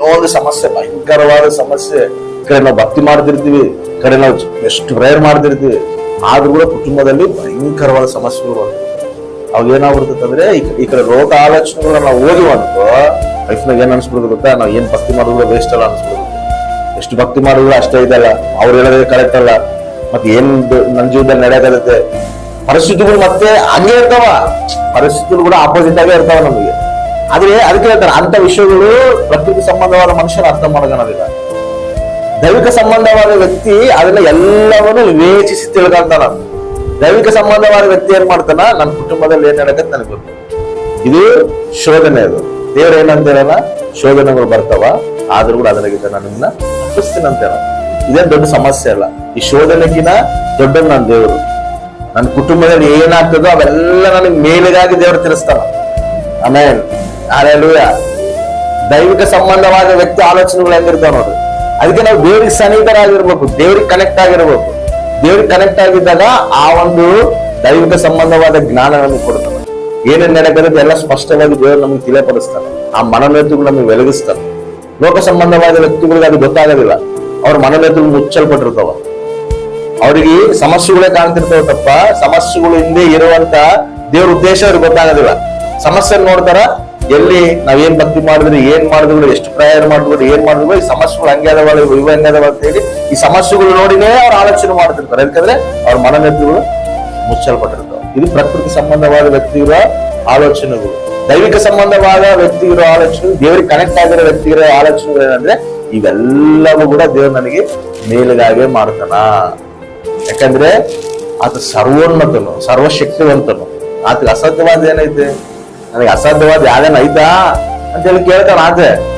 ಒಂದು ಸಮಸ್ಯೆ, ಭಯಂಕರವಾದ ಸಮಸ್ಯೆ. ಕಡೆ ನಾವು ಭಕ್ತಿ ಮಾಡ್ತಿರ್ತೀವಿ ಕಡೆ ನಾವು ಎಷ್ಟು ಪ್ರೇಯರ್ ಮಾಡ್ತಿರ್ತೀವಿ. ಆದ್ರೂ ಕೂಡ ಕುಟುಂಬದಲ್ಲಿ ಭಯಂಕರವಾದ ಸಮಸ್ಯೆಗಳು ಬರ್ತವೆ ಅವಾಗ ಏನಾಗ್ಬಿಡ್ತದೆ ಅಂದ್ರೆ, ಈ ಕಡೆ ರೋಗ ಆಲೋಚನೆಗಳನ್ನ ನಾವು ಓದುವ ಲೈಫ್ನಾಗ ಏನ್ ಅನ್ಸ್ಬಿಡುದು ಗೊತ್ತಾ? ನಾವು ಏನ್ ಭಕ್ತಿ ಮಾಡಿದ್ರು ವೇಸ್ಟ್ ಅಲ್ಲ ಅನ್ಸ್ಬಿಡುದು ಎಷ್ಟು ಭಕ್ತಿ ಮಾಡಿದ್ರು ಅಷ್ಟೇ ಇದಲ್ಲ. ಅವ್ರು ಹೇಳೋದೇ ಕರೆಕ್ಟ್ ಅಲ್ಲ. ಮತ್ತೆ ಏನ್ ನನ್ನ ನನ್ ಜೀವನದಲ್ಲಿ ನಡೆಯಕತ್ತೆ ಪರಿಸ್ಥಿತಿಗಳು ಮತ್ತೆ ಹಂಗೆ ಇರ್ತಾವ. ಪರಿಸ್ಥಿತಿಗಳು ಕೂಡ ಆಪೋಸಿಟ್ ಆಗೇ ಇರ್ತಾವ ನಮಗೆ. ಆದ್ರೆ ಅದಕ್ಕೆ ಹೇಳ್ತಾರೆ ಅಂತ ವಿಷಯಗಳು ಪ್ರಕೃತಿ ಸಂಬಂಧವಾದ ಮನುಷ್ಯನ ಅರ್ಥ ಮಾಡೋದಿಲ್ಲ ದೈವಿಕ ಸಂಬಂಧವಾದ ವ್ಯಕ್ತಿ ಅದನ್ನ ಎಲ್ಲವನ್ನು ವಿವೇಚಿಸಿ ತಿಳ್ಕೊಂತಾನ ದೈವಿಕ ಸಂಬಂಧವಾದ ವ್ಯಕ್ತಿ ಏನ್ ಮಾಡ್ತಾನ? ನನ್ನ ಕುಟುಂಬದಲ್ಲಿ ಏನ್ ನಡಕ ನನಗೆ ಗೊತ್ತು. ಇದು ಶೋಧನೆ ಅದು. ದೇವ್ರ ಏನಂತ ಶೋಧನೆಗಳು ಬರ್ತಾವ. ಆದ್ರೂ ಕೂಡ ಅದರಾಗಿದ್ದ ನನ್ನ ತಪ್ಪಿಸ್ತೀನಿ ಅಂತ ಇದೇನು ದೊಡ್ಡ ಸಮಸ್ಯೆ ಅಲ್ಲ. ಈ ಶೋಧನೆಗಿನ ದೊಡ್ಡ ನನ್ನ ದೇವರು. ನನ್ನ ಕುಟುಂಬದಲ್ಲಿ ಏನಾಗ್ತದೋ ಅವೆಲ್ಲ ನನಗೆ ಮೇಲಿಗಾಗಿ ದೇವರು ತಿಳಿಸ್ತಾನ ಆಮೇಲೆ ಹಾಲೆಲೂಯ. ದೈವಿಕ ಸಂಬಂಧವಾದ ವ್ಯಕ್ತಿ ಆಲೋಚನೆಗಳು ಹೆಂಗಿರ್ತಾವ ನೋಡ್ರಿ? ಅದಕ್ಕೆ ನಾವು ದೇವ್ರಿಗೆ ಸನ್ನಿಹಿತರಾಗಿರ್ಬೇಕು, ದೇವ್ರಿಗೆ ಕನೆಕ್ಟ್ ಆಗಿರ್ಬೇಕು. ದೇವ್ರಿಗೆ ಕನೆಕ್ಟ್ ಆಗಿದ್ದಾಗ ಆ ಒಂದು ದೈವಿಕ ಸಂಬಂಧವಾದ ಜ್ಞಾನ ನಮಗೆ ಕೊಡ್ತಾನೆ ಏನೇನ್ ನಡೆಯೋದು ಎಲ್ಲ ಸ್ಪಷ್ಟವಾಗಿ ದೇವರು ನಮಗೆ ತಿಳಿಯಪಡಿಸ್ತಾನೆ. ಆ ಮನೋನೇತುಗಳು ನಮಗೆ ಬೆಳಗಿಸ್ತಾನೆ ಲೋಕ ಸಂಬಂಧವಾದ ವ್ಯಕ್ತಿಗಳಿಗೆ ಅದು ಗೊತ್ತಾಗೋದಿಲ್ಲ. ಅವ್ರ ಮನೋನೇತುಗಳು ಮುಚ್ಚಲ್ಪಟ್ಟಿರ್ತಾವ. ಅವರಿಗೆ ಸಮಸ್ಯೆಗಳೇ ಕಾಣ್ತಿರ್ತಾವ ತಪ್ಪ. ಸಮಸ್ಯೆಗಳು ಹಿಂದೆ ಇರುವಂತ ದೇವ್ರ ಉದ್ದೇಶ ಅವ್ರಿಗೆ ಗೊತ್ತಾಗೋದಿಲ್ಲ. ಸಮಸ್ಯೆ ನೋಡ್ತಾರ ಎಲ್ಲಿ ನಾವೇನ್ ಭಕ್ತಿ ಮಾಡಿದ್ರೆ, ಏನ್ ಮಾಡಿದ್ರು, ಎಷ್ಟು ಪ್ರಯಾಣ ಮಾಡಿದ್ರು, ಏನ್ ಮಾಡಿದ್ರು, ಈ ಸಮಸ್ಯೆಗಳು ಹಂಗೆ ಅದಾವಲ್ಲ, ಇವ ಅಂತ ಹೇಳಿ ಈ ಸಮಸ್ಯೆಗಳು ನೋಡಿನೇ ಅವ್ರು ಆಲೋಚನೆ ಮಾಡ್ತಿರ್ತಾರೆ. ಯಾಕಂದ್ರೆ ಅವ್ರ ಮನನೆತ್ತುಗಳು ಮುಚ್ಚಲ್ಪಟ್ಟಿರ್ತಾವ. ಇದು ಪ್ರಕೃತಿ ಸಂಬಂಧವಾದ ವ್ಯಕ್ತಿ ಇರುವ ಆಲೋಚನೆಗಳು. ದೈವಿಕ ಸಂಬಂಧವಾದ ವ್ಯಕ್ತಿ ಇರೋ ಆಲೋಚನೆ ದೇವರಿಗೆ ಕನೆಕ್ಟ್ ಆಗಿರೋ ವ್ಯಕ್ತಿಗಿರೋ ಆಲೋಚನೆಗಳು ಏನಂದ್ರೆ ಇವೆಲ್ಲವೂ ಕೂಡ ದೇವ್ರು ನನಗೆ ಮೇಲಿಗಾಗೆ ಮಾಡ್ತಾನ. ಯಾಕಂದ್ರೆ ಆತ ಸರ್ವೋನ್ನತನು, ಸರ್ವಶಕ್ತಿವಂತನು. ಆತ ಅಸಾಧ್ಯವಾದ ಏನೈತೆ? ನನಗೆ ಅಸಾಧ್ಯವಾದ ಯಾವ್ದೇನ ಐತಾ ಅಂತ ಹೇಳಿ ಕೇಳ್ತಾನ ಆತ